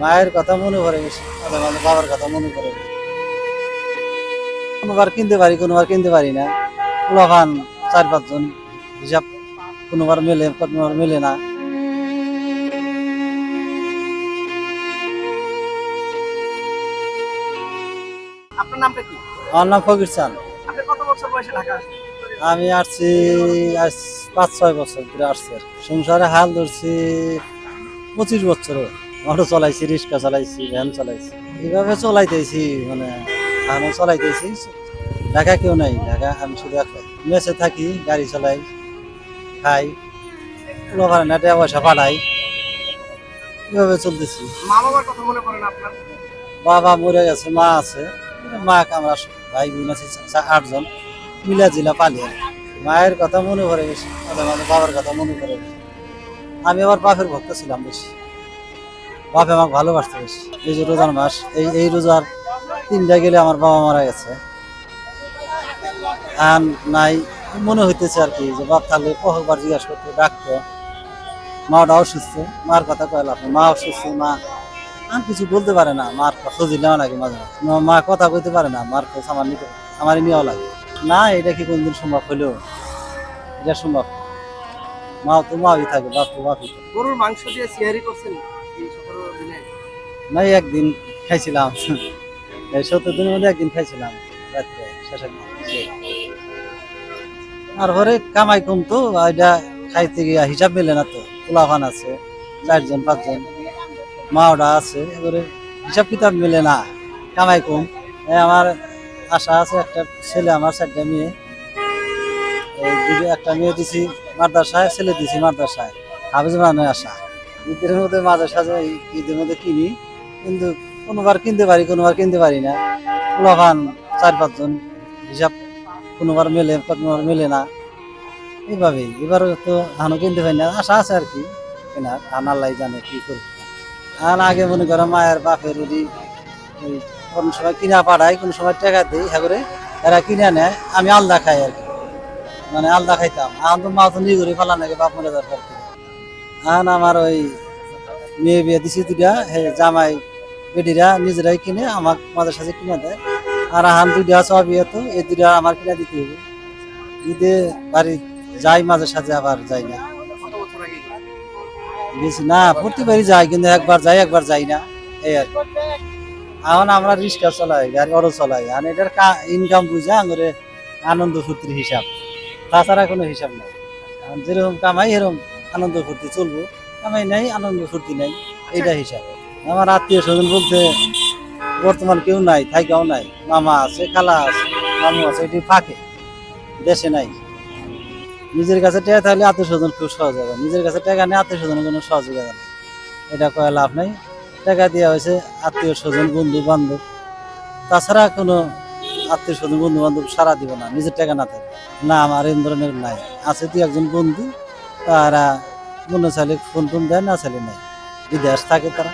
মায়ের কথা মনে পড়ে বেশি বাবার কথা মনে পড়ে কোনোবার কিনতে পারি কোনোবার কিনতে পারি না। পোলাপান চার পাঁচজন হিসাব কোনোবার মেলে কোনোবার মেলে না। আপনার নামটা কি? আমার নাম ফকির চান আপনি কত বছর বয়সে ঢাকা আসছেন? আমি আসছি আজ পাঁচ ছয় বছর ধরে আসছি সংসারে হাল ধরছি পঁচিশ বছর। অটো চালাইছি রিক্সা চালাইছি ভ্যান চালাইছি। এইভাবে চলাইতেছি মানে আমি চলাইতেছি। ঢাকা কেউ নাই ঢাকা আমি শুধু মেসে থাকি গাড়ি চালাই খাই কোনো ভাড়া না টাকা পয়সা পাঠাই। এভাবে চলতেছি। মনে বাবা মরে গেছে মা আছে। মা আমরা ভাই বোন আছে আটজন। মিলা জিলা পালি মায়ের কথা মনে পড়ে বেশি মাঝে মাঝে বাবার কথা মনে পড়ে গেছে। আমি আবার বাপের ভক্ত ছিলাম বেশি। বাপে আমাকে ভালোবাসতে বেশি। এই যে রোজার মাস, এই এই রোজার তিনটা গেলে আমার বাবা মারা গেছে। আর নাই, মনে হইতেছে আর কি যে বাপ থাকলে কহবার জিজ্ঞাসা করতো ডাকতো। মাটা অসুস্থ, মার কথা কয়লাম মা অসুস্থ, মা আর কিছু বলতে পারে না। মার খোঁজ নেওয়া লাগে মাঝে মাঝে। মা- কথা কইতে পারে না, মার খোঁজ আমার নিতে আমার নেওয়া লাগে। না, এটা কি কোনদিন সম্ভব হইল? এটা সম্ভব। মা তো মাই থাকে, বাপ তো বাপই। গরুর মাংস দিয়ে সিয়ারি করছেন? নাই, একদিন খাইছিলাম। সত্তর দিনের মধ্যে একদিন খাইছিলাম, রাত্রে দিন। তারপরে কামাই কম তো এটা খাইতে গিয়ে হিসাব মেলে না তো আছে, চারজন, পাঁচজন, মা ওটা আছে, এবারে হিসাব কিতাব মেলে না, কামাই কম। আমার আশা আছে, একটা ছেলে আমার, চারটা মেয়ে। একটা মেয়ে দিছি মাদ্রাসায়, ছেলে দিছি মাদ্রাসায়। হাফিজ মানে আশা। ঈদের মধ্যে মাঝে সাঝে ঈদের মধ্যে কিনি, কিন্তু কোনোবার কিনতে পারি, কোনোবার কিনতে পারি না। পোলাপান চার, পাঁচজন হিসাব কোনোবার মেলে কোনোবার মেলে না। এইভাবেই। এবারও তো হানো কিনতে পারি না। আশা আছে আর কি, কেনার। ধান আল্লাহ জানে কি করব। আর আগে মনে করো মায়ের বাপের যদি কোন সময় কিনা পাঠায়, কোন সময় টাকা দিই হ্যাঁ করে এরা কিনে নেয় আমি আলাদা খাই আর কি। মানে আলাদা খাইতাম। এখন তো মা তো নিয়ে করে ফেলা নাকি, বাপ মরে থেকে। এখন আমার ওই মেয়ে বিয়ে দিছি দুটা হে জামাই বেটিরা নিজেরাই কিনে আমার মাদের সাথে কিনে দেয়। আর আহান দুইটা সব বিয়ে তো এই দুটা আমার কিনে দিতে হবে। ঈদে বাড়ি যাই মাঝে সাথে আবার যাই না। গেছি না প্রতিবারই যাই কিন্তু একবার যাই একবার যাই না। এই আর। এখন আমরা রিক্সা চলাই গাড়ি অটো চলাই আর এটার ইনকাম বুঝা করে আনন্দ ফুর্তির হিসাব। তাছাড়া কোনো হিসাব নাই। যেরকম কামাই এরকম আনন্দ ফুর্তি চলবো। আমি নাই আনন্দ ফুর্তি নাই এইটা হিসাব। আমার আত্মীয় স্বজন বলতে বর্তমান কেউ নাই থাইকাও নাই মামা আছে খালা আছে মামু আছে এটি ফাঁকে দেশে নাই। নিজের কাছে টাকা থাকলে আত্মীয় স্বজন খুব সহজ হবে। নিজের কাছে টাকা নেই আত্মীয় স্বজনের কোনো সহযোগিতা নেই। এটা কয়ে লাভ নাই। টাকা দেওয়া হয়েছে আত্মীয় স্বজন বন্ধু বান্ধব। তাছাড়া কোনো আত্মীয় স্বজন বন্ধু বান্ধব সারা দিব না নিজের টাকা না থাকে না আমার এই ধরনের নাই। আছে তুই একজন বন্ধু তারা মনে চাইলে ফোন টোন দেয় না চাইলে নাই। বিদেশ থাকে তারা।